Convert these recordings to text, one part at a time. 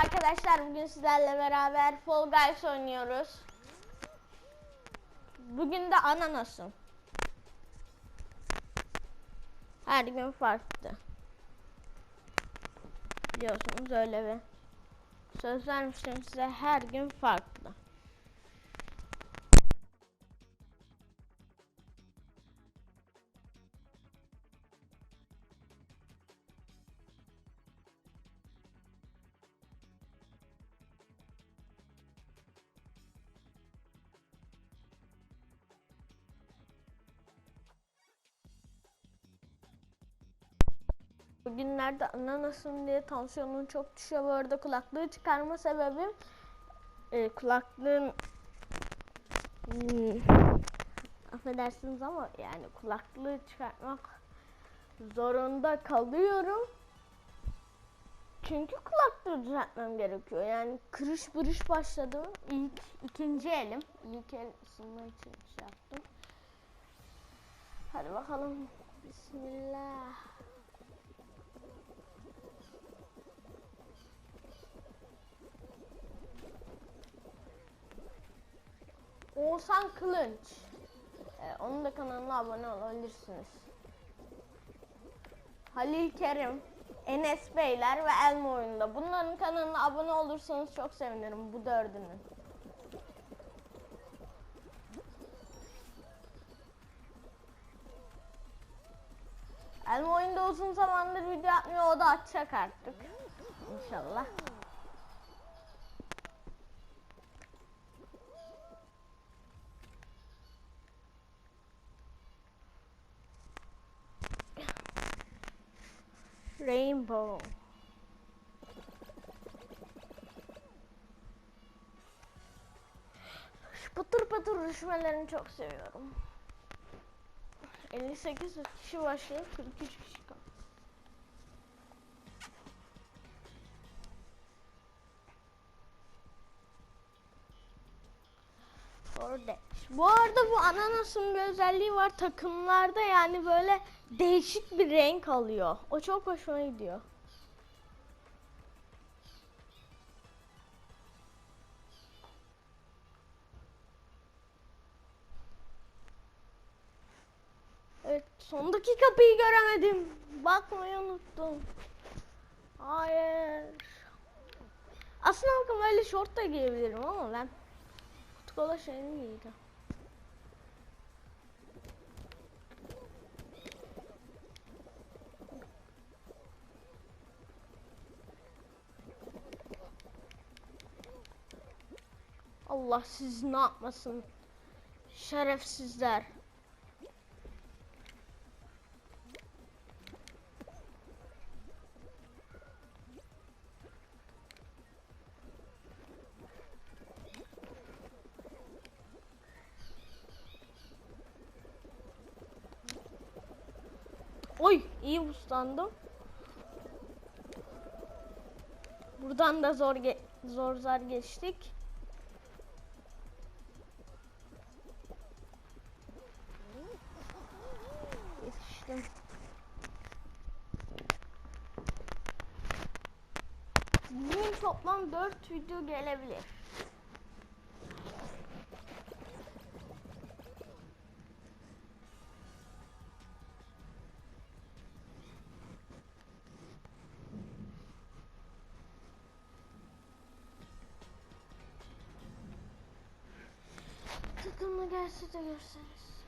arkadaşlar bugün sizlerle beraber Fall Guys oynuyoruz. Bugün de ananasım. Her gün farklı. Biliyorsunuz öyle bir söz vermiştim size her gün farklı. Bugünlerde ananasım diye tansiyonum çok düşüyor. Bu arada kulaklığı çıkarma sebebim e, kulaklığın hmm, affedersiniz ama yani kulaklığı çıkartmak zorunda kalıyorum. Çünkü kulaklığı düzeltmem gerekiyor. Yani kırış bırış başladı. İlk ikinci elim. İlk el ısınma için şey yaptım. Hadi bakalım. Bismillah. Oğuzhan Kılınç. Ee, onun da kanalına abone olabilirsiniz. Halil Kerim, Enes Beyler ve Elma Oyunda. Bunların kanalına abone olursanız çok sevinirim bu dördünün. Elma Oyunda uzun zamandır video atmıyor o da atacak artık. İnşallah. Rainbow. Şu pıtır pıtır düşmelerini çok seviyorum. 58 kişi başlayıp 43 kişi kaldı. Orada. Bu arada bu ananasın bir özelliği var takımlarda yani böyle değişik bir renk alıyor. O çok hoşuma gidiyor. Evet sondaki kapıyı göremedim. Bakmayı unuttum. Hayır. Aslında bakın böyle şort da giyebilirim ama ben Şeyini giyeceğim. Allah siz ne yapmasın. Şerefsizler. İyi uslandım. Buradan da zor zor zar geçtik. Yetiştim. Bugün toplam 4 video gelebilir. Takımla gelse de görseniz.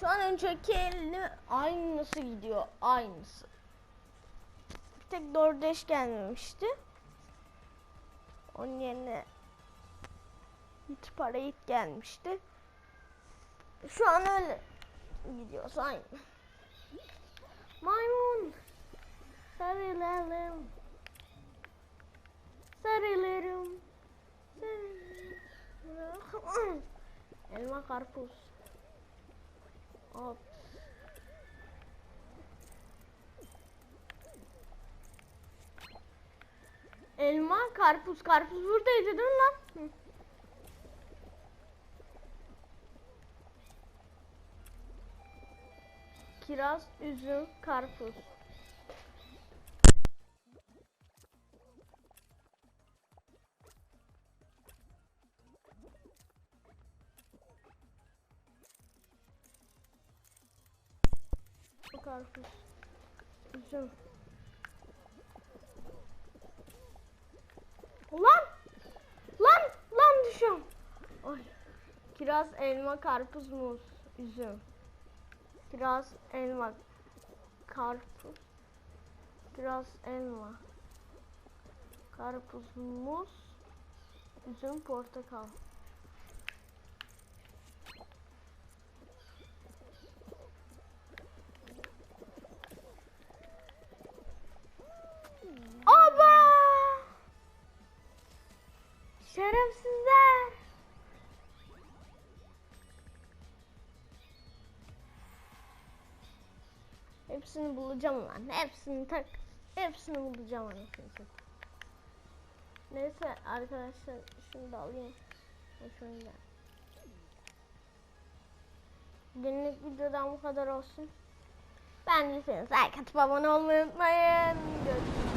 Şu an önceki eline aynısı gidiyor. Aynısı. Bir tek Dordeş gelmemişti. Onun yerine hiç para ilk gelmişti. Şu an öyle gidiyor aynı. Maymun. Sarılalım. Elma karpuz. At. Elma, karpuz. Karpuz buradaydı değil mi lan? Kiraz, üzüm, karpuz. Karpuz, üzüm. Lan! Lan! Lan düşüyorum. Ay. Kiraz, elma, karpuz, muz, üzüm. Kiraz, elma, karpuz. Kiraz, elma. Karpuz, muz, üzüm, portakal. Oba! Şerefsizler. Hepsini bulacağım lan. Hepsini tak. Hepsini bulacağım anasını. Neyse arkadaşlar şunu da alayım. Şunu da. Günlük videodan bu kadar olsun. Beğendiyseniz like atıp abone olmayı unutmayın. Görüşürüz.